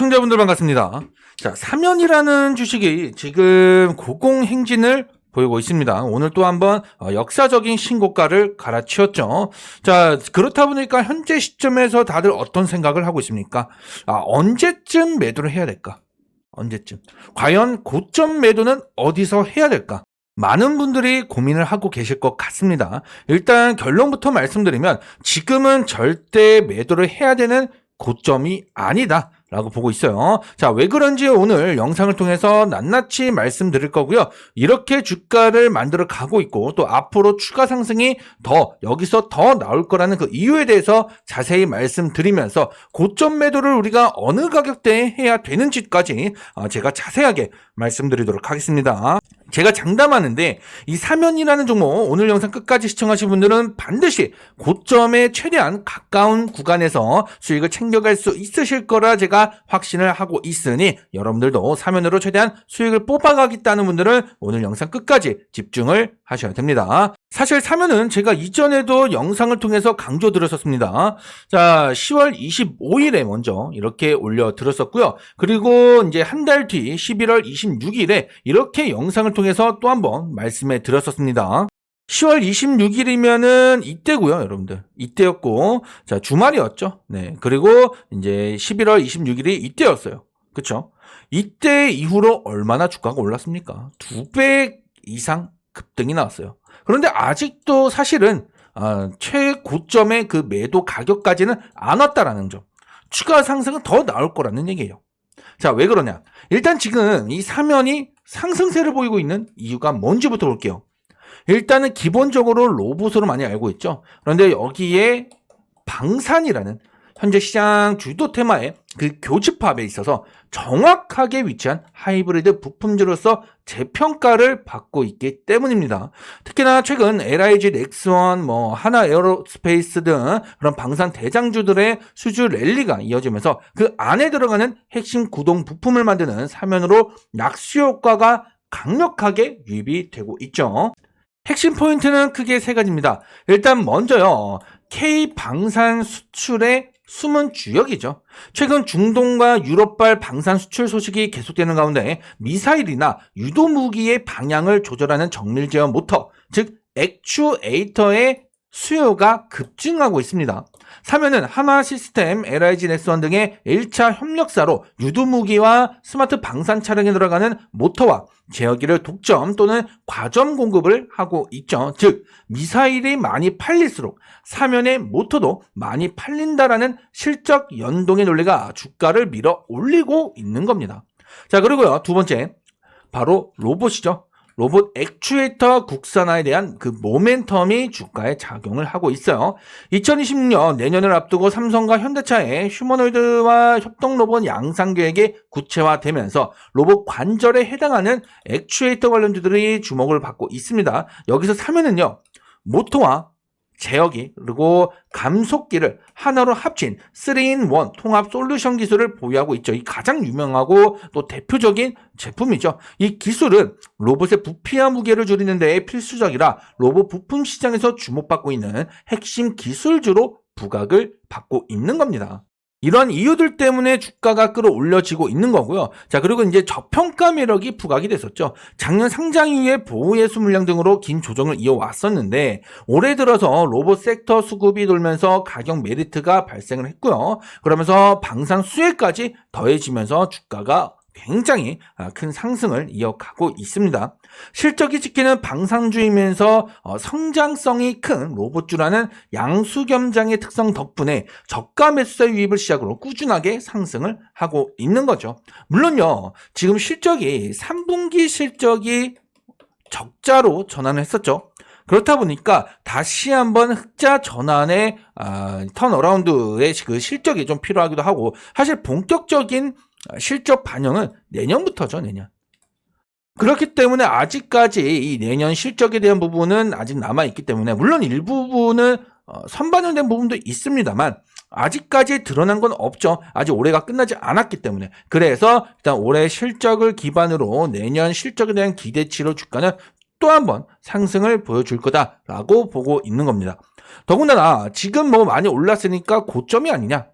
시청자분들 반갑습니다. 자, 사면이라는 주식이 지금 고공행진을 보이고 있습니다. 오늘 또 한번 어, 역사적인 신고가를 갈아치웠죠. 자, 그렇다 보니까 현재 시점에서 다들 어떤 생각을 하고 있습니까? 아, 언제쯤 매도를 해야 될까? 언제쯤? 과연 고점 매도는 어디서 해야 될까? 많은 분들이 고민을 하고 계실 것 같습니다. 일단 결론부터 말씀드리면 지금은 절대 매도를 해야 되는 고점이 아니다. 라고 보고 있어요. 자, 왜 그런지 오늘 영상을 통해서 낱낱이 말씀드릴 거고요. 이렇게 주가를 만들어 가고 있고 또 앞으로 추가 상승이 더 여기서 더 나올 거라는 그 이유에 대해서 자세히 말씀드리면서 고점 매도를 우리가 어느 가격대에 해야 되는지까지 어, 제가 자세하게 말씀드리도록 하겠습니다. 제가 장담하는데 이 사면이라는 종목 오늘 영상 끝까지 시청하신 분들은 반드시 고점에 최대한 가까운 구간에서 수익을 챙겨갈 수 있으실 거라 제가 확신을 하고 있으니 여러분들도 사면으로 최대한 수익을 뽑아가겠다는 분들은 오늘 영상 끝까지 집중을 하셔야 됩니다. 사실 사면은 제가 이전에도 영상을 통해서 강조 드렸었습니다. 자, 10월 25일에 먼저 이렇게 올려 드렸었고요. 그리고 이제 한 달 뒤 11월 26 일에 이렇게 영상을 통해서 또 한번 말씀해 드렸었습니다. 10월 26일이면은 이때고요, 여러분들. 이때였고, 자 주말이었죠. 네, 그리고 이제 11월 26일이 이때였어요. 그쵸? 이때 이후로 얼마나 주가가 올랐습니까? 두 배 이상 급등이 나왔어요. 그런데 아직도 사실은 아, 최고점의 그 매도 가격까지는 안 왔다라는 점. 추가 상승은 더 나올 거라는 얘기예요. 자, 왜 그러냐? 일단 지금 이 사면이 상승세를 보이고 있는 이유가 뭔지부터 볼게요. 일단은 기본적으로 로봇으로 많이 알고 있죠. 그런데 여기에 방산이라는 현재 시장 주도 테마의 그 교집합에 있어서 정확하게 위치한 하이브리드 부품주로서 재평가를 받고 있기 때문입니다. 특히나 최근 LIG 넥스원, 뭐 하나 에어로스페이스 등 그런 방산 대장주들의 수주 랠리가 이어지면서 그 안에 들어가는 핵심 구동 부품을 만드는 사면으로 낙수 효과가 강력하게 유입이 되고 있죠. 핵심 포인트는 크게 세 가지입니다. 일단 먼저요. K 방산 수출의 숨은 주역이죠. 최근 중동과 유럽발 방산 수출 소식이 계속되는 가운데 미사일이나 유도 무기의 방향을 조절하는 정밀 제어 모터, 즉 액추에이터의 수요가 급증하고 있습니다. 사면은 하나 시스템, LIG 넥스원 등의 1차 협력사로 유도무기와 스마트 방산 차량에 들어가는 모터와 제어기를 독점 또는 과점 공급을 하고 있죠. 즉, 미사일이 많이 팔릴수록 사면의 모터도 많이 팔린다라는 실적 연동의 논리가 주가를 밀어 올리고 있는 겁니다. 자, 그리고요, 두 번째. 바로 로봇이죠. 로봇 액추에이터 국산화에 대한 그 모멘텀이 주가에 작용을 하고 있어요. 2026년 내년을 앞두고 삼성과 현대차의 휴머노이드와 협동 로봇 양상 계획이 구체화되면서 로봇 관절에 해당하는 액추에이터 관련주들이 주목을 받고 있습니다. 여기서 사면은요. 모토와 제어기 그리고 감속기를 하나로 합친 3in1 통합 솔루션 기술을 보유하고 있죠. 이 가장 유명하고 또 대표적인 제품이죠. 이 기술은 로봇의 부피와 무게를 줄이는 데 필수적이라 로봇 부품 시장에서 주목받고 있는 핵심 기술주로 부각을 받고 있는 겁니다. 이런 이유들 때문에 주가가 끌어올려지고 있는 거고요. 자, 그리고 이제 저평가 매력이 부각이 됐었죠. 작년 상장 이후에 보호 예수 물량 등으로 긴 조정을 이어왔었는데 올해 들어서 로봇 섹터 수급이 돌면서 가격 메리트가 발생을 했고요. 그러면서 방산 수혜까지 더해지면서 주가가 굉장히 아, 큰 상승을 이어가고 있습니다. 실적이 지키는 방산주이면서 어, 성장성이 큰 로봇주라는 양수겸장의 특성 덕분에 저가 매수자 유입을 시작으로 꾸준하게 상승을 하고 있는 거죠. 물론요, 지금 실적이 3분기 실적이 적자로 전환을 했었죠. 그렇다 보니까 다시 한번 흑자 전환의 아, 턴어라운드의 그 실적이 좀 필요하기도 하고 사실 본격적인 실적 반영은 내년부터죠, 내년. 그렇기 때문에 아직까지 이 내년 실적에 대한 부분은 아직 남아 있기 때문에, 물론 일부분은 어, 선반영된 부분도 있습니다만, 아직까지 드러난 건 없죠. 아직 올해가 끝나지 않았기 때문에. 그래서 일단 올해 실적을 기반으로 내년 실적에 대한 기대치로 주가는 또 한 번 상승을 보여줄 거다라고 보고 있는 겁니다. 더군다나 지금 뭐 많이 올랐으니까 고점이 아니냐.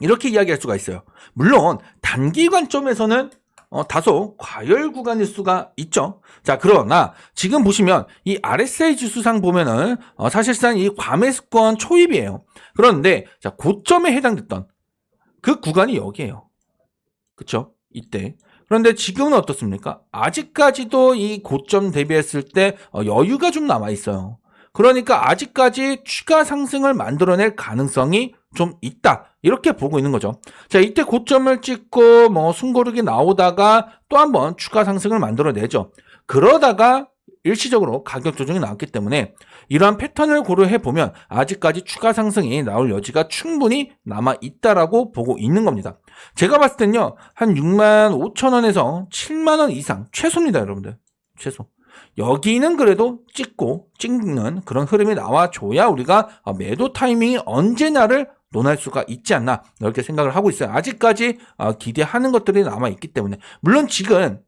이렇게 이야기할 수가 있어요. 물론 단기 관점에서는 어, 다소 과열 구간일 수가 있죠. 자, 그러나 지금 보시면 이 RSI 지수상 보면은 어, 사실상 이 과매수권 초입이에요. 그런데 자, 고점에 해당됐던 그 구간이 여기에요. 그쵸? 이때. 그런데 지금은 어떻습니까? 아직까지도 이 고점 대비했을 때 어, 여유가 좀 남아 있어요. 그러니까 아직까지 추가 상승을 만들어낼 가능성이 좀 있다. 이렇게 보고 있는 거죠. 자, 이때 고점을 찍고 뭐 숨고르기 나오다가 또 한번 추가 상승을 만들어내죠. 그러다가 일시적으로 가격 조정이 나왔기 때문에 이러한 패턴을 고려해 보면 아직까지 추가 상승이 나올 여지가 충분히 남아 있다라고 보고 있는 겁니다. 제가 봤을 ten요, 한 6만 5천 원에서 7만 원 이상 최소입니다, 여러분들. 최소. 여기는 그래도 찍고 찍는 그런 흐름이 나와줘야 우리가 어, 매도 타이밍이 언제냐를 논할 수가 있지 않나 이렇게 생각을 하고 있어요. 아직까지 어, 기대하는 것들이 남아 있기 때문에 물론 지금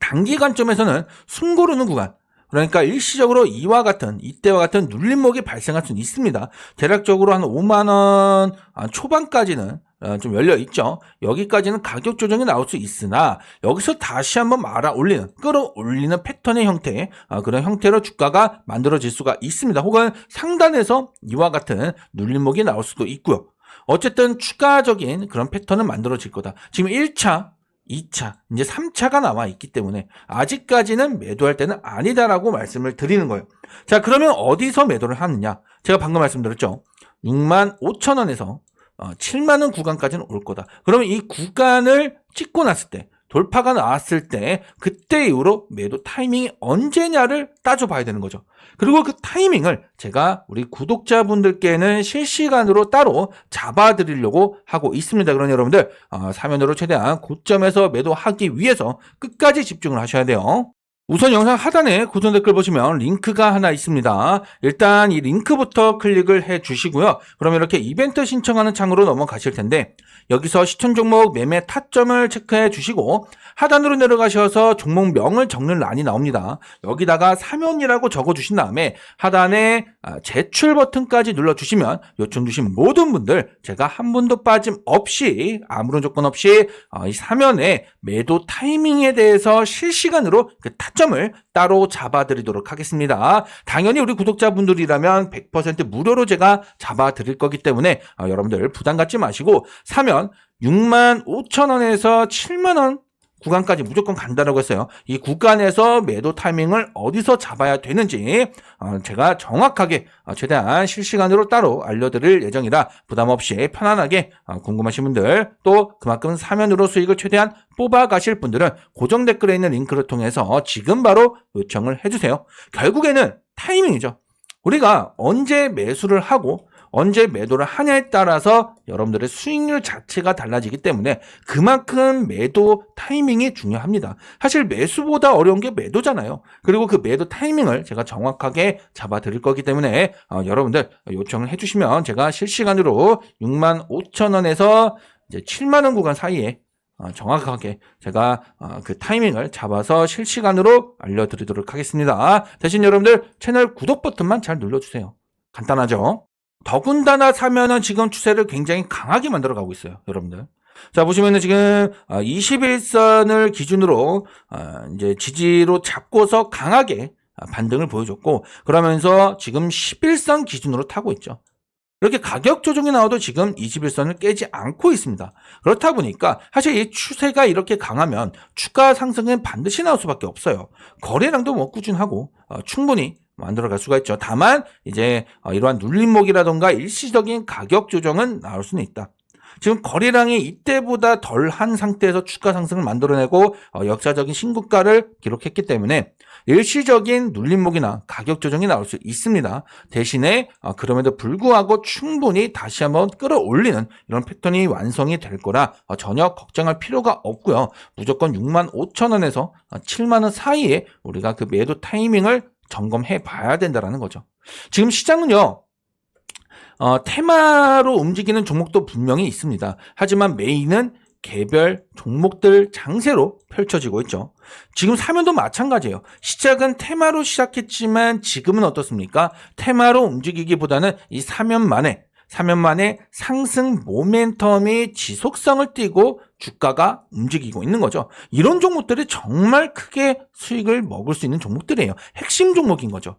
단기 관점에서는 숨 고르는 구간 그러니까 일시적으로 이와 같은 이때와 같은 눌림목이 발생할 수는 있습니다. 대략적으로 한 5만 원 아, 초반까지는 어, 좀 열려 있죠. 여기까지는 가격 조정이 나올 수 있으나 여기서 다시 한번 말아 올리는 끌어올리는 패턴의 형태 아, 그런 형태로 주가가 만들어질 수가 있습니다. 혹은 상단에서 이와 같은 눌림목이 나올 수도 있고요. 어쨌든 추가적인 그런 패턴은 만들어질 거다. 지금 1차 2차, 이제 3차가 남아 있기 때문에 아직까지는 매도할 때는 아니다라고 말씀을 드리는 거예요. 자, 그러면 어디서 매도를 하느냐? 제가 방금 말씀드렸죠. 6만 5천 원에서 7만 원 구간까지는 올 거다. 그러면 이 구간을 찍고 났을 때 돌파가 나왔을 때 그때 이후로 매도 타이밍이 언제냐를 따져봐야 되는 거죠. 그리고 그 타이밍을 제가 우리 구독자분들께는 실시간으로 따로 잡아드리려고 하고 있습니다. 그러니 여러분들 어, 사면으로 최대한 고점에서 매도하기 위해서 끝까지 집중을 하셔야 돼요. 우선 영상 하단에 고정 댓글 보시면 링크가 하나 있습니다. 일단 이 링크부터 클릭을 해 주시고요. 그럼 이렇게 이벤트 신청하는 창으로 넘어가실 텐데 여기서 시청 종목 매매 타점을 체크해 주시고 하단으로 내려가셔서 종목명을 적는 란이 나옵니다. 여기다가 사면이라고 적어 주신 다음에 하단에 아, 제출 버튼까지 눌러 주시면 요청 주신 모든 분들 제가 한 분도 빠짐 없이 아무런 조건 없이 아, 이 사면에 매도 타이밍에 대해서 실시간으로 그 타 점을 따로 잡아드리도록 하겠습니다. 당연히 우리 구독자분들이라면 100% 무료로 제가 잡아드릴 거기 때문에 아, 여러분들 부담 갖지 마시고 사면 6만 5천 원에서 7만 원 구간까지 무조건 간다라고 했어요. 이 구간에서 매도 타이밍을 어디서 잡아야 되는지 어, 제가 정확하게 어, 최대한 실시간으로 따로 알려드릴 예정이라 부담 없이 편안하게 어, 궁금하신 분들 또 그만큼 사면으로 수익을 최대한 뽑아 가실 분들은 고정 댓글에 있는 링크를 통해서 지금 바로 요청을 해주세요. 결국에는 타이밍이죠. 우리가 언제 매수를 하고 언제 매도를 하냐에 따라서 여러분들의 수익률 자체가 달라지기 때문에 그만큼 매도 타이밍이 중요합니다. 사실 매수보다 어려운 게 매도잖아요. 그리고 그 매도 타이밍을 제가 정확하게 잡아 드릴 거기 때문에 어, 여러분들 요청을 해주시면 제가 실시간으로 6만 5천 원에서 이제 7만 원 구간 사이에 어, 정확하게 제가 어, 그 타이밍을 잡아서 실시간으로 알려드리도록 하겠습니다. 대신 여러분들 채널 구독 버튼만 잘 눌러주세요. 간단하죠? 더군다나 사면은 지금 추세를 굉장히 강하게 만들어 가고 있어요, 여러분들. 자, 보시면은 지금 21선을 기준으로 어, 이제 지지로 잡고서 강하게 반등을 보여줬고, 그러면서 지금 11선 기준으로 타고 있죠. 이렇게 가격 조정이 나와도 지금 21선을 깨지 않고 있습니다. 그렇다 보니까 사실 이 추세가 이렇게 강하면 추가 상승은 반드시 나올 수밖에 없어요. 거래량도 뭐 꾸준하고 어, 충분히 만들어 갈 수가 있죠. 다만 이제 어, 이러한 눌림목이라던가 일시적인 가격 조정은 나올 수는 있다. 지금 거래량이 이때보다 덜 한 상태에서 추가 상승을 만들어내고 어, 역사적인 신고가를 기록했기 때문에 일시적인 눌림목이나 가격 조정이 나올 수 있습니다. 대신에 어, 그럼에도 불구하고 충분히 다시 한번 끌어올리는 이런 패턴이 완성이 될 거라 어, 전혀 걱정할 필요가 없고요. 무조건 6만 5천 원에서 7만 원 사이에 우리가 그 매도 타이밍을 점검해 봐야 된다라는 거죠. 지금 시장은요. 어, 테마로 움직이는 종목도 분명히 있습니다. 하지만 메인은 개별 종목들 장세로 펼쳐지고 있죠. 지금 사면도 마찬가지예요. 시작은 테마로 시작했지만 지금은 어떻습니까? 테마로 움직이기보다는 이 사면만에 3년 만에 상승 모멘텀이 지속성을 띠고 주가가 움직이고 있는 거죠. 이런 종목들이 정말 크게 수익을 먹을 수 있는 종목들이에요. 핵심 종목인 거죠.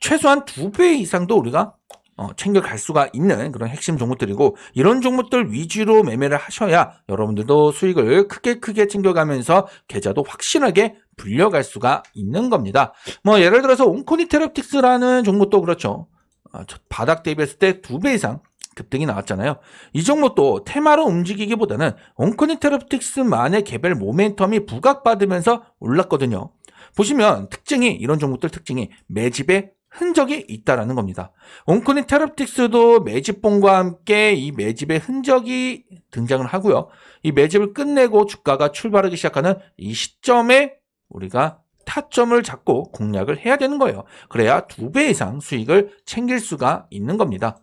최소한 두 배 이상도 우리가 어, 챙겨갈 수가 있는 그런 핵심 종목들이고 이런 종목들 위주로 매매를 하셔야 여러분들도 수익을 크게 크게 챙겨가면서 계좌도 확실하게 불려갈 수가 있는 겁니다. 뭐 예를 들어서 온코니 테럽틱스라는 종목도 그렇죠. 어, 저 바닥 대비했을 때 두 배 이상 급등이 나왔잖아요. 이 종목도 테마로 움직이기보다는 온코니 테럽틱스만의 개별 모멘텀이 부각받으면서 올랐거든요. 보시면 특징이 이런 종목들 특징이 매집의 흔적이 있다라는 겁니다. 온코니 테럽틱스도 매집봉과 함께 이 매집의 흔적이 등장을 하고요. 이 매집을 끝내고 주가가 출발하기 시작하는 이 시점에 우리가 타점을 잡고 공략을 해야 되는 거예요. 그래야 두 배 이상 수익을 챙길 수가 있는 겁니다.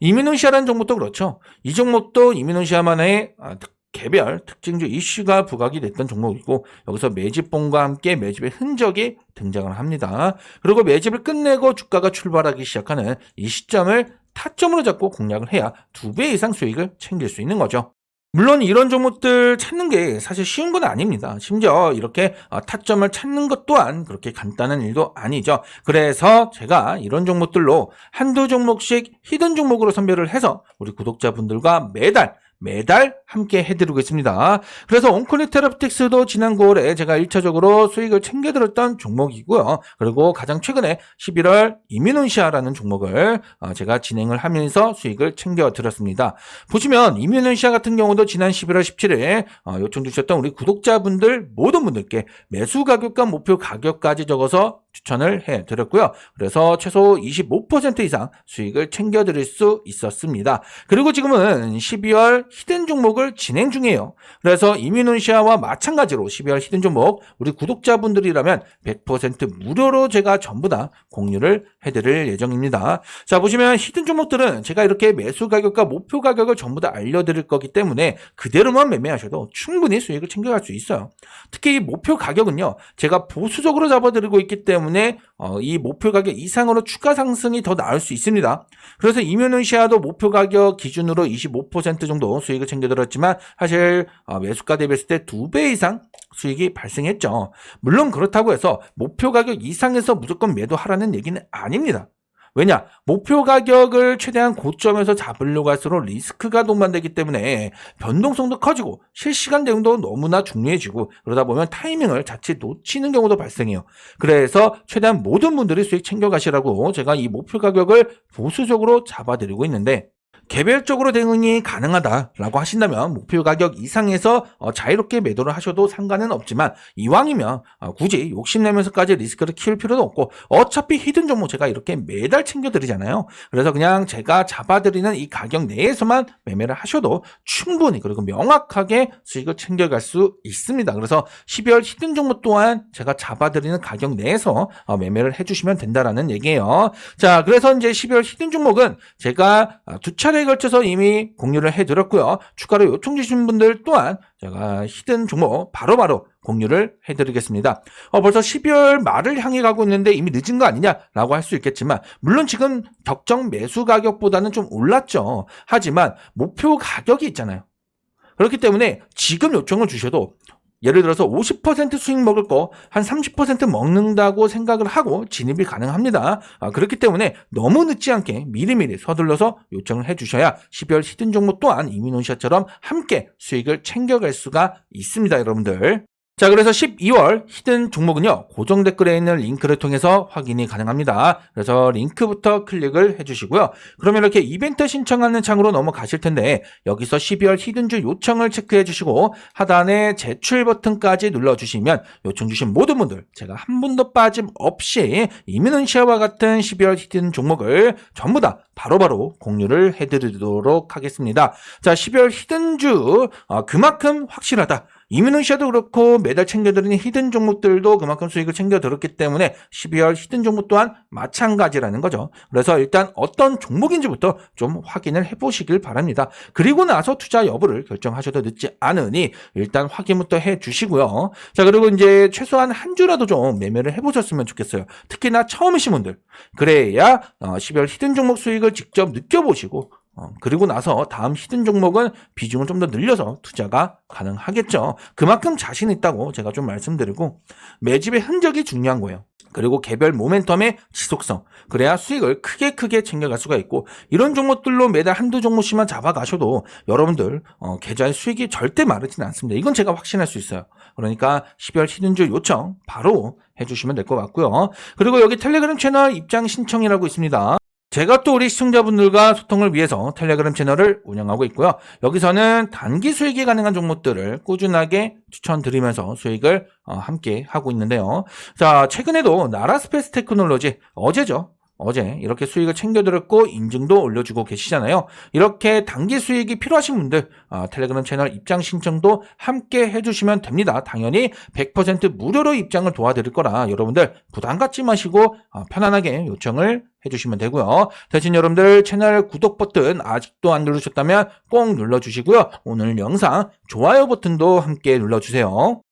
이민훈시아라는 종목도 그렇죠. 이 종목도 이민훈시아만의 아, 특- 개별 특징주 이슈가 부각이 됐던 종목이고 여기서 매집봉과 함께 매집의 흔적이 등장을 합니다. 그리고 매집을 끝내고 주가가 출발하기 시작하는 이 시점을 타점으로 잡고 공략을 해야 두 배 이상 수익을 챙길 수 있는 거죠. 물론 이런 종목들 찾는 게 사실 쉬운 건 아닙니다. 심지어 이렇게 어, 타점을 찾는 것 또한 그렇게 간단한 일도 아니죠. 그래서 제가 이런 종목들로 한두 종목씩 히든 종목으로 선별을 해서 우리 구독자분들과 매달 매달 함께 해드리고 있습니다. 그래서 온코니 테라피틱스도 지난 9월에 제가 1차적으로 수익을 챙겨드렸던 종목이고요. 그리고 가장 최근에 11월 이민훈시아라는 종목을 어, 제가 진행을 하면서 수익을 챙겨드렸습니다. 보시면 이민훈시아 같은 경우도 지난 11월 17일 어, 요청 주셨던 우리 구독자분들 모든 분들께 매수 가격과 목표 가격까지 적어서 추천을 해 드렸고요. 그래서 최소 25% 이상 수익을 챙겨 드릴 수 있었습니다. 그리고 지금은 12월 히든 종목을 진행 중이에요. 그래서 이민훈시아와 마찬가지로 12월 히든 종목 우리 구독자분들이라면 100% 무료로 제가 전부 다 공유를 해 드릴 예정입니다. 자 보시면 히든 종목들은 제가 이렇게 매수 가격과 목표 가격을 전부 다 알려 드릴 거기 때문에 그대로만 매매하셔도 충분히 수익을 챙겨갈 수 있어요. 특히 이 목표 가격은요 제가 보수적으로 잡아 드리고 있기 때문에 어, 이 목표 가격 이상으로 추가 상승이 더 나올 수 있습니다. 그래서 이면은시아도 목표 가격 기준으로 25% 정도 수익을 챙겨들었지만 사실 어, 매수가 대비했을 때 두 배 이상 수익이 발생했죠. 물론 그렇다고 해서 목표 가격 이상에서 무조건 매도하라는 얘기는 아닙니다. 왜냐? 목표 가격을 최대한 고점에서 잡으려고 할수록 리스크가 동반되기 때문에 변동성도 커지고 실시간 대응도 너무나 중요해지고 그러다 보면 타이밍을 자칫 놓치는 경우도 발생해요. 그래서 최대한 모든 분들이 수익 챙겨가시라고 제가 이 목표 가격을 보수적으로 잡아드리고 있는데 개별적으로 대응이 가능하다라고 하신다면 목표 가격 이상에서 어, 자유롭게 매도를 하셔도 상관은 없지만 이왕이면 어, 굳이 욕심내면서까지 리스크를 키울 필요도 없고 어차피 히든 종목 제가 이렇게 매달 챙겨드리잖아요. 그래서 그냥 제가 잡아드리는 이 가격 내에서만 매매를 하셔도 충분히 그리고 명확하게 수익을 챙겨갈 수 있습니다. 그래서 12월 히든 종목 또한 제가 잡아드리는 가격 내에서 어, 매매를 해주시면 된다라는 얘기예요. 자, 그래서 이제 12월 히든 종목은 제가 아, 두 차례 에 걸쳐서 이미 공유를 해드렸고요. 추가로 요청 주신 분들 또한 제가 히든 종목 바로 바로 공유를 해드리겠습니다. 어, 벌써 12월 말을 향해 가고 있는데 이미 늦은 거 아니냐라고 할 수 있겠지만 물론 지금 적정 매수 가격보다는 좀 올랐죠. 하지만 목표 가격이 있잖아요. 그렇기 때문에 지금 요청을 주셔도 예를 들어서 50% 수익 먹을 거 한 30% 먹는다고 생각을 하고 진입이 가능합니다. 아, 그렇기 때문에 너무 늦지 않게 미리미리 서둘러서 요청을 해주셔야 12월 히든 종목 또한 이민훈시아처럼 함께 수익을 챙겨갈 수가 있습니다, 여러분들. 자, 그래서 12월 히든 종목은요, 고정 댓글에 있는 링크를 통해서 확인이 가능합니다. 그래서 링크부터 클릭을 해주시고요. 그러면 이렇게 이벤트 신청하는 창으로 넘어가실 텐데, 여기서 12월 히든주 요청을 체크해 주시고, 하단에 제출 버튼까지 눌러주시면, 요청 주신 모든 분들, 제가 한 분도 빠짐없이 이민훈 시아와 같은 12월 히든 종목을 전부 다 바로바로 공유를 해드리도록 하겠습니다. 자, 12월 히든주, 어, 그만큼 확실하다. 이민훈 씨도 그렇고 매달 챙겨드리는 히든 종목들도 그만큼 수익을 챙겨들었기 때문에 12월 히든 종목 또한 마찬가지라는 거죠. 그래서 일단 어떤 종목인지부터 좀 확인을 해보시길 바랍니다. 그리고 나서 투자 여부를 결정하셔도 늦지 않으니 일단 확인부터 해주시고요. 자 그리고 이제 최소한 한 주라도 좀 매매를 해보셨으면 좋겠어요. 특히나 처음이신 분들 그래야 어, 12월 히든 종목 수익을 직접 느껴보시고 어, 그리고 나서 다음 히든 종목은 비중을 좀 더 늘려서 투자가 가능하겠죠. 그만큼 자신 있다고 제가 좀 말씀드리고 매집의 흔적이 중요한 거예요. 그리고 개별 모멘텀의 지속성. 그래야 수익을 크게 크게 챙겨갈 수가 있고 이런 종목들로 매달 한두 종목씩만 잡아가셔도 여러분들 어, 계좌의 수익이 절대 마르지는 않습니다. 이건 제가 확신할 수 있어요. 그러니까 12월 히든주 요청 바로 해주시면 될 것 같고요. 그리고 여기 텔레그램 채널 입장 신청이라고 있습니다. 제가 또 우리 시청자분들과 소통을 위해서 텔레그램 채널을 운영하고 있고요. 여기서는 단기 수익이 가능한 종목들을 꾸준하게 추천드리면서 수익을 어, 함께 하고 있는데요. 자, 최근에도 나라스페이스 테크놀로지 어제죠. 어제 이렇게 수익을 챙겨드렸고 인증도 올려주고 계시잖아요. 이렇게 단기 수익이 필요하신 분들 아, 텔레그램 채널 입장 신청도 함께 해주시면 됩니다. 당연히 100% 무료로 입장을 도와드릴 거라 여러분들 부담 갖지 마시고 아, 편안하게 요청을 해주시면 되고요. 대신 여러분들 채널 구독 버튼 아직도 안 누르셨다면 꼭 눌러주시고요. 오늘 영상 좋아요 버튼도 함께 눌러주세요.